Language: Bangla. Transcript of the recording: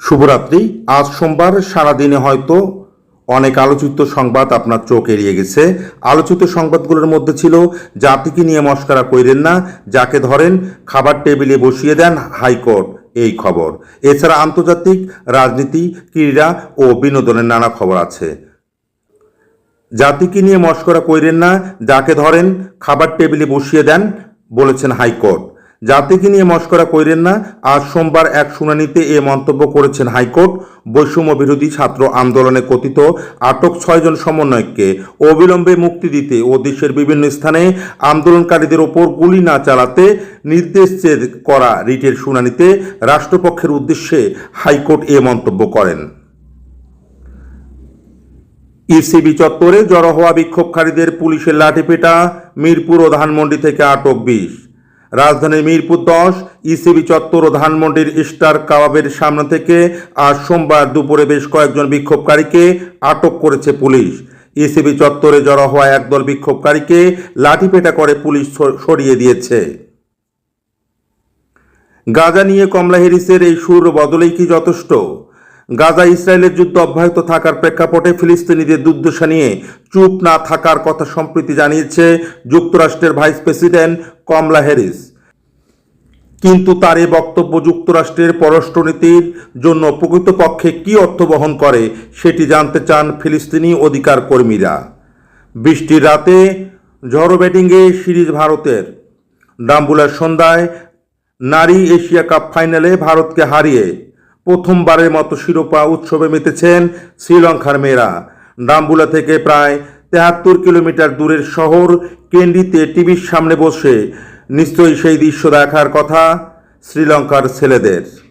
শুভরাত্রি। আজ সোমবার সারাদিনে হয়তো অনেক আলোচিত সংবাদ আপনার চোখ এড়িয়ে গেছে। আলোচিত সংবাদগুলোর মধ্যে ছিল, জাতিকে নিয়ে মস্করা কইরেন না, যাকে ধরেন খাবার টেবিলে বসিয়ে দেন হাইকোর্ট, এই খবর। এছাড়া আন্তর্জাতিক রাজনীতি, ক্রীড়া ও বিনোদনের নানা খবর আছে। জাতিকে নিয়ে মস্করা কইরেন না, যাকে ধরেন খাবার টেবিলে বসিয়ে দেন, বলেছেন হাইকোর্ট। জাতিকে নিয়ে মস্করা কইরেন না। আজ সোমবার এক শুনানিতে এ মন্তব্য করেছেন হাইকোর্ট। বৈষম্য বিরোধী ছাত্র আন্দোলনে কথিত আটক ছয়জন সমন্বয়ককে অবিলম্বে মুক্তি দিতে ও দেশের বিভিন্ন স্থানে আন্দোলনকারীদের ওপর গুলি না চালাতে নির্দেশ করা রিটের শুনানিতে রাষ্ট্রপক্ষের উদ্দেশ্যে হাইকোর্ট এ মন্তব্য করেন। ইসিবি চত্বরে জড়ো হওয়া বিক্ষোভকারীদের পুলিশের লাঠিপেটা মিরপুর ও ধানমন্ডি থেকে আটক বিশ। রাজধানীর মিরপুর দশ ইসিবি চত্বর ও ধানমন্ডির স্টার কাবাবের সামনে থেকে আজ সোমবার দুপুরে বেশ কয়েকজন বিক্ষোভকারীকে আটক করেছে পুলিশ। ইসিবি চত্বরে জড়ো হওয়া একদল বিক্ষোভকারীকে লাঠিপেটা করে পুলিশ সরিয়ে দিয়েছে। গাজা নিয়ে কমলা হ্যারিসের এই সুর বদলেই কি যথেষ্ট? গাজা ইসরায়েলের যুদ্ধ অব্যাহত থাকার প্রেক্ষাপটে ফিলিস্তিনিদের দুর্দশা নিয়ে চুপ না থাকার কথা সম্প্রতি জানিয়েছে যুক্তরাষ্ট্রের ভাইস প্রেসিডেন্ট কমলা হ্যারিস। কিন্তু তার এই বক্তব্য যুক্তরাষ্ট্রের পররাষ্ট্রনীতির জন্য প্রকৃতপক্ষে কী অর্থ বহন করে সেটি জানতে চান ফিলিস্তিনি অধিকার কর্মীরা। বৃষ্টির রাতে ঝড়ো ব্যাটিংয়ে সিরিজ ভারতের। ডাম্বুলার সন্ধ্যায় নারী এশিয়া কাপ ফাইনালে ভারতকে হারিয়ে প্রথমবারের মতো শিরোপা উৎসবে মেতেছেন শ্রীলঙ্কার মেয়েরা। ডাম্বুলা থেকে প্রায় তেহাত্তর কিলোমিটার দূরের শহর কেন্ডিতে টিভির সামনে বসে। নিশ্চয়ই সেই দৃশ্য দেখার কথা শ্রীলঙ্কার ছেলেদের।